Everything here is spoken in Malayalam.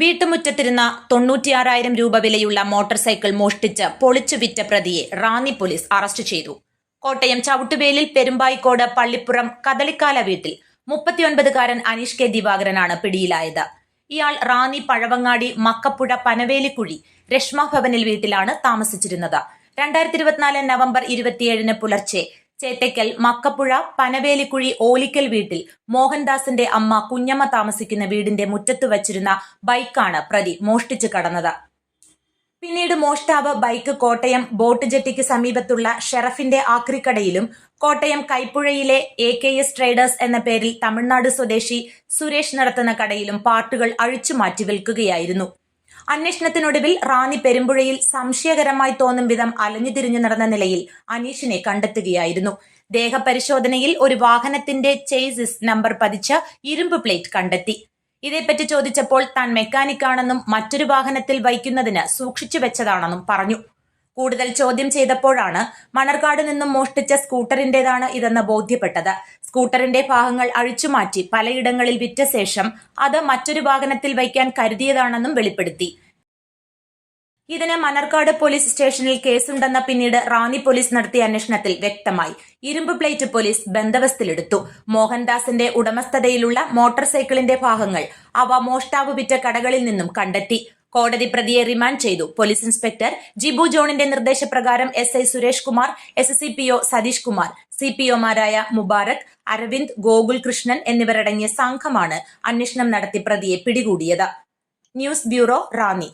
വീട്ടുമുറ്റത്തിരുന്ന തൊണ്ണൂറ്റിയാറായിരം രൂപ വിലയുള്ള മോട്ടോർ സൈക്കിൾ മോഷ്ടിച്ച് പൊളിച്ചു വിറ്റ പ്രതിയെ റാന്നി പോലീസ് അറസ്റ്റ് ചെയ്തു. കോട്ടയം ചവിട്ടുവേലിൽ പെരുമ്പായിക്കോട് പള്ളിപ്പുറം കദളിക്കാല വീട്ടിൽ മുപ്പത്തിയൊൻപതുകാരൻ അനീഷ് കെ ദിവാകരനാണ് പിടിയിലായത്. ഇയാൾ റാന്നി പഴവങ്ങാടി മക്കപ്പുഴ പനവേലിക്കുഴി രശ്മ ഭവനിൽ വീട്ടിലാണ് താമസിച്ചിരുന്നത്. രണ്ടായിരത്തി ഇരുപത്തിനാല് നവംബർ ഇരുപത്തിയേഴിന് പുലർച്ചെ ചേട്ടയ്ക്കൽ മക്കപ്പുഴ പനവേലിക്കുഴി ഓലിക്കൽ വീട്ടിൽ മോഹൻദാസിന്റെ അമ്മ കുഞ്ഞമ്മ താമസിക്കുന്ന വീടിന്റെ മുറ്റത്ത് വച്ചിരുന്ന ബൈക്കാണ് പ്രതി മോഷ്ടിച്ചു കടന്നത്. പിന്നീട് മോഷ്ടാവ് ബൈക്ക് കോട്ടയം ബോട്ട് ജെട്ടിക്ക് സമീപത്തുള്ള ഷെറഫിന്റെ ആക്രിക്കടയിലും കോട്ടയം കൈപ്പുഴയിലെ എ കെ എസ് ട്രേഡേഴ്സ് എന്ന പേരിൽ തമിഴ്നാട് സ്വദേശി സുരേഷ് നടത്തുന്ന കടയിലും പാർട്ടുകൾ അഴിച്ചുമാറ്റി വിൽക്കുകയായിരുന്നു. അന്വേഷണത്തിനൊടുവിൽ റാന്നി പെരുമ്പുഴയിൽ സംശയകരമായി തോന്നും വിധം അലഞ്ഞുതിരിഞ്ഞു നടന്ന നിലയിൽ അനീഷിനെ കണ്ടെത്തുകയായിരുന്നു. ദേഹപരിശോധനയിൽ ഒരു വാഹനത്തിന്റെ ചേസിസ് നമ്പർ പതിച്ച ഇരുമ്പ് പ്ലേറ്റ് കണ്ടെത്തി. ഇതേപ്പറ്റി ചോദിച്ചപ്പോൾ താൻ മെക്കാനിക്കാണെന്നും മറ്റൊരു വാഹനത്തിൽ വയ്ക്കുന്നതിന് സൂക്ഷിച്ചു വെച്ചതാണെന്നും പറഞ്ഞു. കൂടുതൽ ചോദ്യം ചെയ്തപ്പോഴാണ് മണർകാട് നിന്നും മോഷ്ടിച്ച സ്കൂട്ടറിന്റേതാണ് ഇതെന്ന് ബോധ്യപ്പെട്ടത്. സ്കൂട്ടറിന്റെ ഭാഗങ്ങൾ അഴിച്ചുമാറ്റി പലയിടങ്ങളിൽ വിറ്റ ശേഷം അത് മറ്റൊരു വാഹനത്തിൽ വയ്ക്കാൻ കരുതിയതാണെന്നും വെളിപ്പെടുത്തി. ഇതിന് മണർക്കാട് പോലീസ് സ്റ്റേഷനിൽ കേസുണ്ടെന്ന പിന്നീട് റാന്നി പോലീസ് നടത്തിയ അന്വേഷണത്തിൽ വ്യക്തമായി. ഇരുമ്പ് പ്ലേറ്റ് പോലീസ് ബന്ദവസ്തിലെടുത്തു മോഹൻദാസിന്റെ ഉടമസ്ഥതയിലുള്ള മോട്ടോർ സൈക്കിളിന്റെ ഭാഗങ്ങൾ അവ മോഷ്ടാവ് വിറ്റ കടകളിൽ നിന്നും കണ്ടെത്തി. കോടതി പ്രതിയെ റിമാൻഡ് ചെയ്തു. പോലീസ് ഇൻസ്പെക്ടർ ജിബു ജോണിന്റെ നിർദ്ദേശപ്രകാരം S I Suresh Kumar S C P O Satheesh Kumar C P ഒമാരായ Mubarak Aravind Gokul Krishnan എന്നിവരടങ്ങിയ സംഘമാണ് അന്വേഷണം നടത്തി പ്രതിയെ പിടികൂടിയത്. News bureau Ranni.